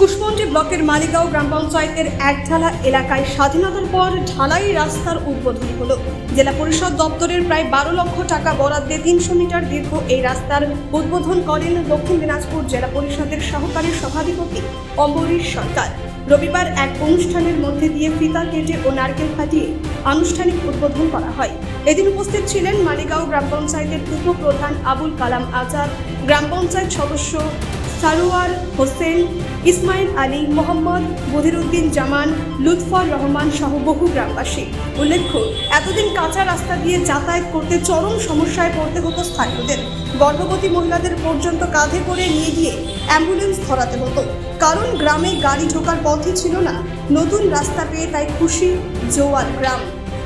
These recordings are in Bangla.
কুশমন্ডি ব্লকের মালিগাঁও গ্রাম পঞ্চায়েতের একঢালা এলাকায় স্বাধীনতার পর ঢালাই রাস্তার উদ্বোধন হলো। জেলা পরিষদ দপ্তরের প্রায় বারো লক্ষ টাকা বরাদ্দে তিনশো মিটার দীর্ঘ এই রাস্তার উদ্বোধন করেন দক্ষিণ দিনাজপুর জেলা পরিষদের সহকারী সভাধিপতি অম্বরীশ সরকার। রবিবার এক অনুষ্ঠানের মধ্যে দিয়ে ফিতা কেটে ও নারকেল ফাটিয়ে আনুষ্ঠানিক উদ্বোধন করা হয়। এদিন উপস্থিত ছিলেন মালিগাঁও গ্রাম পঞ্চায়েতের উপপ্রধান আবুল কালাম আজাদ, গ্রাম পঞ্চায়েত সদস্য সারোয়ার হোসেন, ইসমাইল আলী, মোহাম্মদ বদিরুদ্দিন জামান, লুৎফর রহমান সহ বহু গ্রামবাসী। উল্লেখ্য, এতদিন কাঁচা রাস্তা দিয়ে যাতায়াত করতে চরম সমস্যায় পড়তে হতো স্থানীয়দের। গর্ভবতী মহিলাদের পর্যন্ত কাঁধে করে নিয়ে গিয়ে অ্যাম্বুলেন্স ধরাতে হতো। কারণ গ্রামে গাড়ি ঢোকার পথই ছিল না। নতুন রাস্তা পেয়ে তাই খুশি জোয়ার গ্রাম।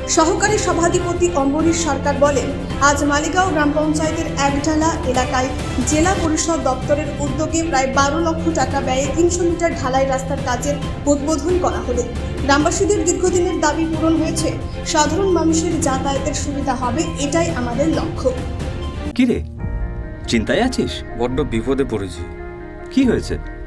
সহকারী সভাধিপতি অম্বরীশ সরকার বলেন আজ মালিগাঁও গ্রাম পঞ্চায়েতের একডালা এলাকায় জেলা পরিষদ দপ্তরের উদ্যোগে প্রায় বারো লক্ষ টাকা ব্যয়ে তিনশো মিটার ঢালাই রাস্তার কাজের উদ্বোধন করা হলো। গ্রামবাসীদের দীর্ঘদিনের দাবি পূরণ হয়েছে সাধারণ মানুষের যাতায়াতের সুবিধা হবে এটাই আমাদের লক্ষ্য। কি রে চিন্তায় আছিস? বড্ড বিপদে পড়েছি। কি হয়েছে?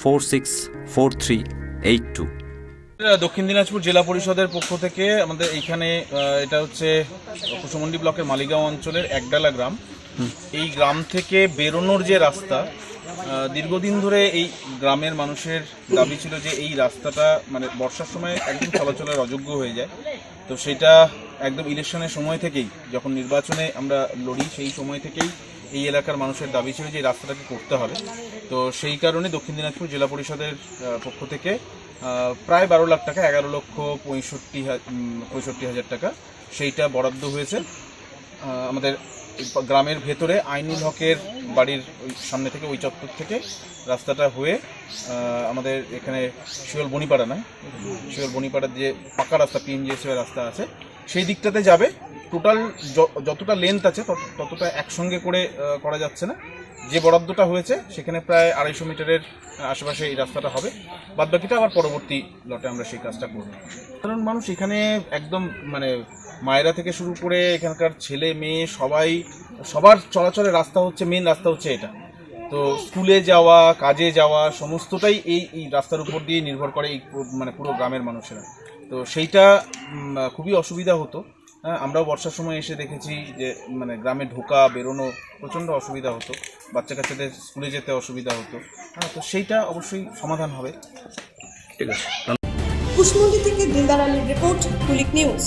four six four three eight two Dakshin Dinajpur জেলা পরিষদের পক্ষ থেকে আমাদের এইখানে এটা হচ্ছে কুসুমন্ডি ব্লকের মালিগাঁও অঞ্চলের একডালা গ্রাম। এই গ্রাম থেকে বেরোনোর যে রাস্তা দীর্ঘদিন ধরে এই গ্রামের মানুষের দাবি ছিল যে এই রাস্তাটা মানে বর্ষার সময় একদম চলাচলের অযোগ্য হয়ে যায়। তো সেটা একদম ইলেকশনের সময় থেকেই, যখন নির্বাচনে আমরা লড়ি, সেই সময় থেকেই এই এলাকার মানুষের দাবি ছিল যে রাস্তাটাকে করতে হবে। তো সেই কারণে দক্ষিণ দিনাজপুর জেলা পরিষদের পক্ষ থেকে প্রায় বারো লাখ টাকা, এগারো লক্ষ পঁয়ষট্টি পঁয়ষট্টি হাজার টাকা সেইটা বরাদ্দ হয়েছে। আমাদের গ্রামের ভেতরে আইনুল হকের বাড়ির ওই সামনে থেকে, ওই চত্বর থেকে রাস্তাটা হয়ে আমাদের এখানে শিওল বনিপাড়া নয় শিওল বনিপাড়ার যে পাকা রাস্তা পিএনজিএস রাস্তা আছে, সেই দিকটাতে যাবে। টোটাল যতটা লেন্থ আছে ততটা একসঙ্গে করে করা যাচ্ছে না। যে বরাদ্দটা হয়েছে, সেখানে প্রায় আড়াইশো মিটারের আশেপাশে এই রাস্তাটা হবে। বাদ বাকিটা আবার পরবর্তী লটে আমরা সেই কাজটা করব। সাধারণ মানুষ এখানে একদম মানে মায়েরা থেকে শুরু করে এখানকার ছেলে, মেয়ে, সবাই, সবার চলাচলের রাস্তা হচ্ছে মেন রাস্তা হচ্ছে এটা। তো স্কুলে যাওয়া, কাজে যাওয়া, সমস্তটাই এই এই রাস্তার উপর দিয়ে নির্ভর করে এই মানে পুরো গ্রামের মানুষেরা। তো সেইটা খুবই অসুবিধা হতো। আমরাও বর্ষার সময় এসে দেখেছি যে মানে গ্রামে ঢোকা বেরোনো প্রচণ্ড অসুবিধা হতো। বাচ্চা কাচ্চাদের স্কুলে যেতে অসুবিধা হতো। হ্যাঁ তো সেইটা অবশ্যই সমাধান হবে। ঠিক আছে। কুশমন্ডি থেকে দিলদার আলীর রিপোর্ট কুলিক নিউজ।